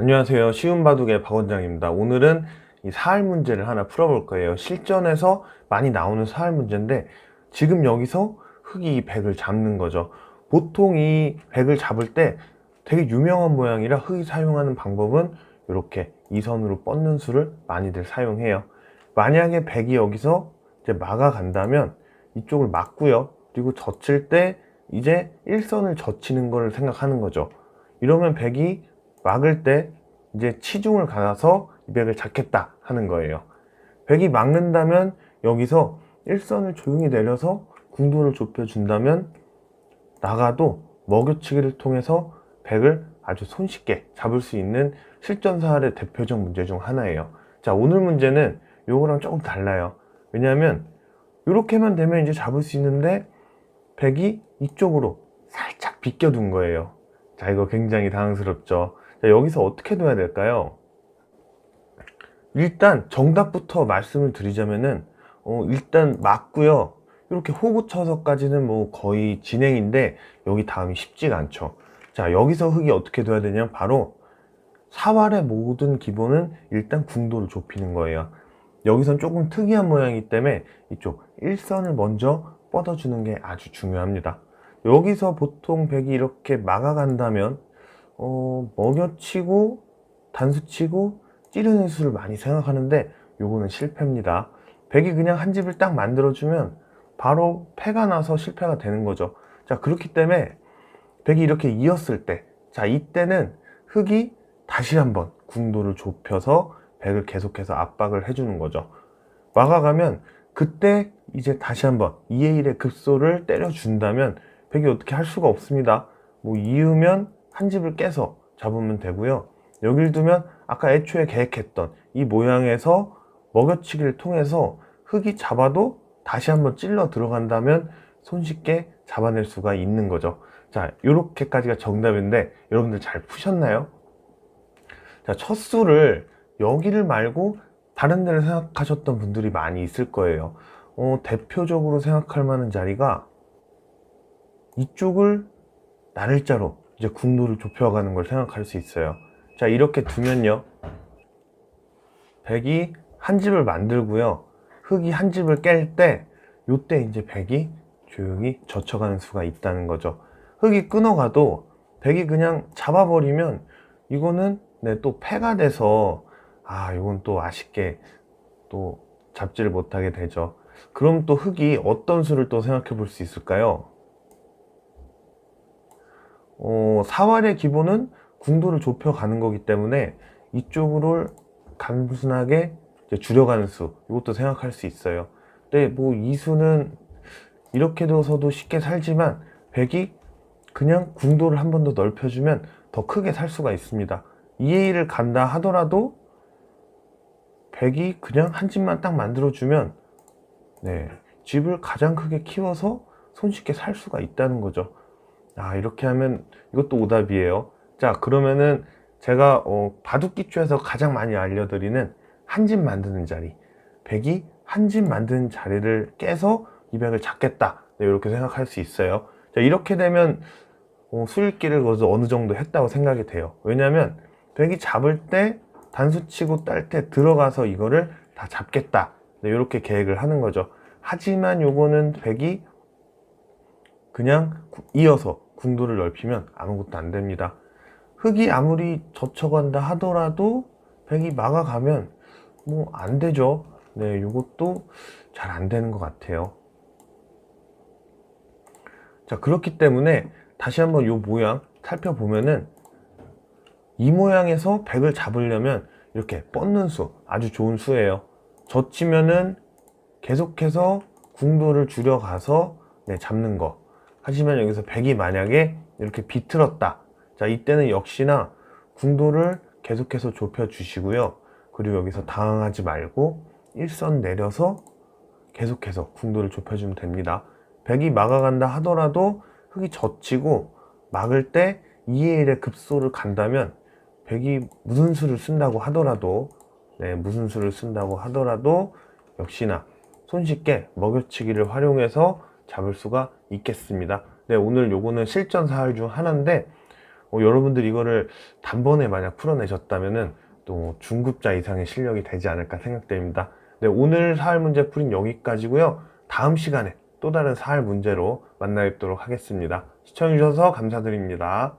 안녕하세요. 쉬운 바둑의 박 원장입니다. 오늘은 이 사할 문제를 하나 풀어볼 거예요. 실전에서 많이 나오는 사할 문제인데 지금 여기서 흑이 이 백을 잡는 거죠. 보통 이 백을 잡을 때 되게 유명한 모양이라 흑이 사용하는 방법은 이렇게 이 선으로 뻗는 수를 많이들 사용해요. 만약에 백이 여기서 이제 막아 간다면 이쪽을 막고요. 그리고 젖힐 때 이제 일선을 젖히는 걸 생각하는 거죠. 이러면 백이 막을 때 이제 치중을 가서 이 백을 잡겠다 하는 거예요. 백이 막는다면 여기서 일선을 조용히 내려서 궁도를 좁혀준다면 나가도 먹여치기를 통해서 백을 아주 손쉽게 잡을 수 있는 실전 사활의 대표적 문제 중 하나예요. 자, 오늘 문제는 요거랑 조금 달라요. 왜냐하면 이렇게만 되면 이제 잡을 수 있는데 백이 이쪽으로 살짝 비껴둔 거예요. 자, 이거 굉장히 당황스럽죠. 자, 여기서 어떻게 둬야 될까요? 일단 정답부터 말씀을 드리자면은 어, 일단 맞고요. 이렇게 호구 쳐서까지는 뭐 거의 진행인데 여기 다음이 쉽지가 않죠. 자, 여기서 흙이 어떻게 돼야 되냐면 바로 사활의 모든 기본은 일단 궁도를 좁히는 거예요. 여기선 조금 특이한 모양이기 때문에 이쪽 일선을 먼저 뻗어주는 게 아주 중요합니다. 여기서 보통 백이 이렇게 막아간다면 어, 먹여치고 단수치고 찌르는 수를 많이 생각하는데 요거는 실패입니다. 백이 그냥 한 집을 딱 만들어주면 바로 패가 나서 실패가 되는 거죠. 자 그렇기 때문에 백이 이렇게 이었을 때, 자 이때는 흑이 다시 한번 궁도를 좁혀서 백을 계속해서 압박을 해주는 거죠. 막아가면 그때 이제 다시 한번 2의 1의 급소를 때려준다면 백이 어떻게 할 수가 없습니다. 뭐 이으면 한 집을 깨서 잡으면 되고요. 여길 두면 아까 애초에 계획했던 이 모양에서 먹여치기를 통해서 흙이 잡아도 다시 한번 찔러 들어간다면 손쉽게 잡아낼 수가 있는 거죠. 자, 요렇게까지가 정답인데 여러분들 잘 푸셨나요? 자, 첫 수를 여기를 말고 다른 데를 생각하셨던 분들이 많이 있을 거예요. 어, 대표적으로 생각할 만한 자리가 이쪽을 나를자로 이제 궁도를 좁혀가는 걸 생각할 수 있어요. 자, 이렇게 두면요. 백이 한 집을 만들고요. 흙이 한 집을 깰 때, 요때 이제 백이 조용히 젖혀가는 수가 있다는 거죠. 흙이 끊어가도 백이 그냥 잡아버리면 이거는 네, 또 패가 돼서 아, 이건 또 아쉽게 또 잡지를 못하게 되죠. 그럼 또 흙이 어떤 수를 또 생각해 볼 수 있을까요? 어, 사활의 기본은 궁도를 좁혀가는 거기 때문에 이쪽으로 단순하게 줄여가는 수 이것도 생각할 수 있어요. 근데 뭐 이 수는 이렇게 둬서도 쉽게 살지만 백이 그냥 궁도를 한 번 더 넓혀주면 더 크게 살 수가 있습니다. 2의 1을 간다 하더라도 백이 그냥 한 집만 딱 만들어주면 네, 집을 가장 크게 키워서 손쉽게 살 수가 있다는 거죠. 아, 이렇게 하면 이것도 오답이에요. 자, 그러면은 제가 어, 바둑 기초에서 가장 많이 알려드리는 한 집 만드는 자리. 백이 한 집 만드는 자리를 깨서 이 백을 잡겠다. 네, 이렇게 생각할 수 있어요. 자, 이렇게 되면 어, 수익기를 거기서 어느 정도 했다고 생각이 돼요. 왜냐면 백이 잡을 때 단수 치고 딸 때 들어가서 이거를 다 잡겠다. 네, 이렇게 계획을 하는 거죠. 하지만 요거는 백이 그냥 이어서 궁도를 넓히면 아무것도 안 됩니다. 흙이 아무리 젖혀간다 하더라도 백이 막아가면 뭐 안 되죠. 네, 요것도 잘 안 되는 것 같아요. 자, 그렇기 때문에 다시 한번 요 모양 살펴보면은 이 모양에서 백을 잡으려면 이렇게 뻗는 수 아주 좋은 수예요. 젖히면은 계속해서 궁도를 줄여가서 네, 잡는 거. 하지만 여기서 백이 만약에 이렇게 비틀었다. 자, 이때는 역시나 궁도를 계속해서 좁혀 주시고요. 그리고 여기서 당황하지 말고 일선 내려서 계속해서 궁도를 좁혀주면 됩니다. 백이 막아간다 하더라도 흙이 젖히고 막을 때 2의 1의 급소를 간다면 백이 무슨 수를 쓴다고 하더라도 네, 무슨 수를 쓴다고 하더라도 역시나 손쉽게 먹여치기를 활용해서 잡을 수가 있겠습니다. 네, 오늘 요거는 실전 사활 중 하나인데 어, 여러분들 이거를 단번에 만약 풀어내셨다면은 또 중급자 이상의 실력이 되지 않을까 생각됩니다. 네, 오늘 사할 문제 풀이는 여기까지고요. 다음 시간에 또 다른 사할 문제로 만나 뵙도록 하겠습니다. 시청해주셔서 감사드립니다.